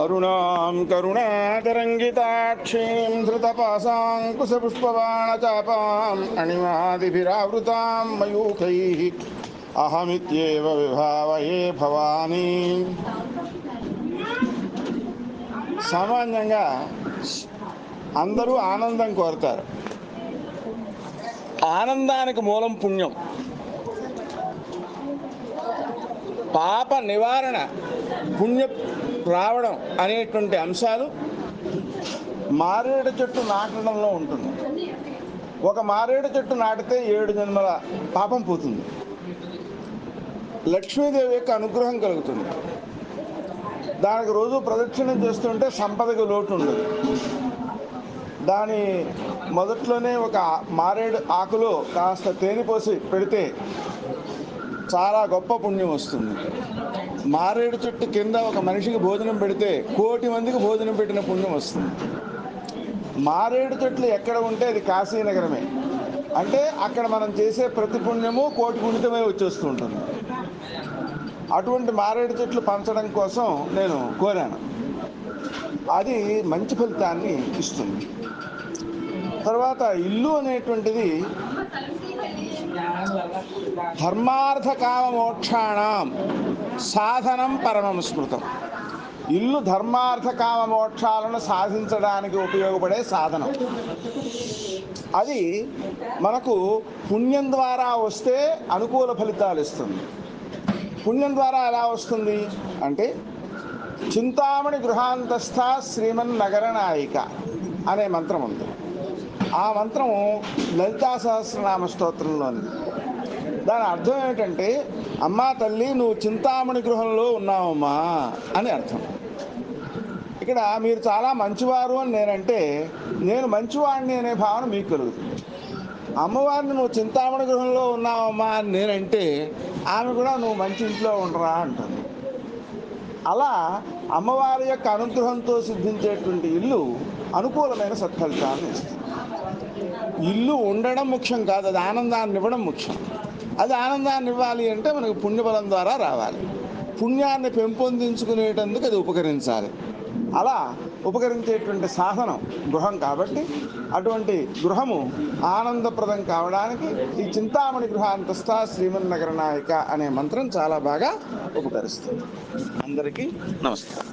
అరుణాం కరుణాతరంగితాక్షీం ధృతపాశాంకుశపుష్పబాణచాపాం అణిమాదిభిరావృతాం మయూఖైः అహమిత్యేవ విభావయే భవానీ. సామాన్యంగా అందరూ ఆనందం కోరుతారు. ఆనందానికి మూలం పుణ్యం. పాప నివారణ పుణ్య రావడం అనేటువంటి అంశాలు మారేడు చెట్టు నాటడంలో ఉంటుంది. ఒక మారేడు చెట్టు నాటితే ఏడు జన్మల పాపం పోతుంది. లక్ష్మీదేవి యొక్క అనుగ్రహం కలుగుతుంది. దానికి రోజు ప్రదక్షిణం చేస్తుంటే సంపదకు లోటు ఉండదు. దాని మొదట్లోనే ఒక మారేడు ఆకులో కాస్త తేనె పోసి పెడితే చాలా గొప్ప పుణ్యం వస్తుంది. మారేడు చెట్టు కింద ఒక మనిషికి భోజనం పెడితే కోటి మందికి భోజనం పెట్టిన పుణ్యం వస్తుంది. మారేడు చెట్లు ఎక్కడ ఉంటే అది కాశీనగరమే. అంటే అక్కడ మనం చేసే ప్రతి పుణ్యము కోటి పుణితమే వచ్చేస్తూ ఉంటుంది. అటువంటి మారేడు చెట్లు పంచడం కోసం నేను కోరాను. అది మంచి ఫలితాన్ని ఇస్తుంది. తర్వాత ఇల్లు అనేటువంటిది ధర్మార్థ సాధనం పరమం స్మృతం. ఇల్లు ధర్మార్థ కామ మోక్షాలను సాధించడానికి ఉపయోగపడే సాధనం. అది మనకు పుణ్యం ద్వారా వస్తే అనుకూల ఫలితాలు ఇస్తుంది. పుణ్యం ద్వారా ఎలా వస్తుంది? అంటే చింతామణి గృహాంతస్థ శ్రీమన్ నగర నాయిక అనే మంత్రం ఉంది. ఆ మంత్రం లలితా సహస్రనామ స్తోత్రంలో ఉంది దాని అర్థం ఏంటంటే అమ్మా తల్లి నువ్వు చింతామణి గృహంలో ఉన్నావమ్మా అని అర్థం. ఇక్కడ మీరు చాలా మంచివారు అని నేనంటే నేను మంచివాడిని అనే భావన మీకు కలుగుతుంది. అమ్మవారిని నువ్వు చింతామణి గృహంలో ఉన్నావమ్మా అని నేనంటే ఆమె కూడా నువ్వు మంచి ఇంట్లో ఉండరా అంటుంది. అలా అమ్మవారి యొక్క అనుగ్రహంతో సిద్ధించేటువంటి ఇల్లు అనుకూలమైన సత్ఫలితాన్ని ఇస్తుంది. ఇల్లు ఉండడం ముఖ్యం కాదు అది ఆనందాన్ని ఇవ్వడం ముఖ్యం. అది ఆనందాన్ని ఇవ్వాలి అంటే మనకు పుణ్యబలం ద్వారా రావాలి. పుణ్యాన్ని పెంపొందించుకునేటందుకు అది ఉపకరించాలి. అలా ఉపకరించేటువంటి సాధనం గృహం కాబట్టి అటువంటి గృహము ఆనందప్రదం కావడానికి ఈ చింతామణి గృహాంతస్థ శ్రీమన్నగర నాయక అనే మంత్రం చాలా బాగా ఉపకరిస్తుంది. అందరికీ నమస్కారం.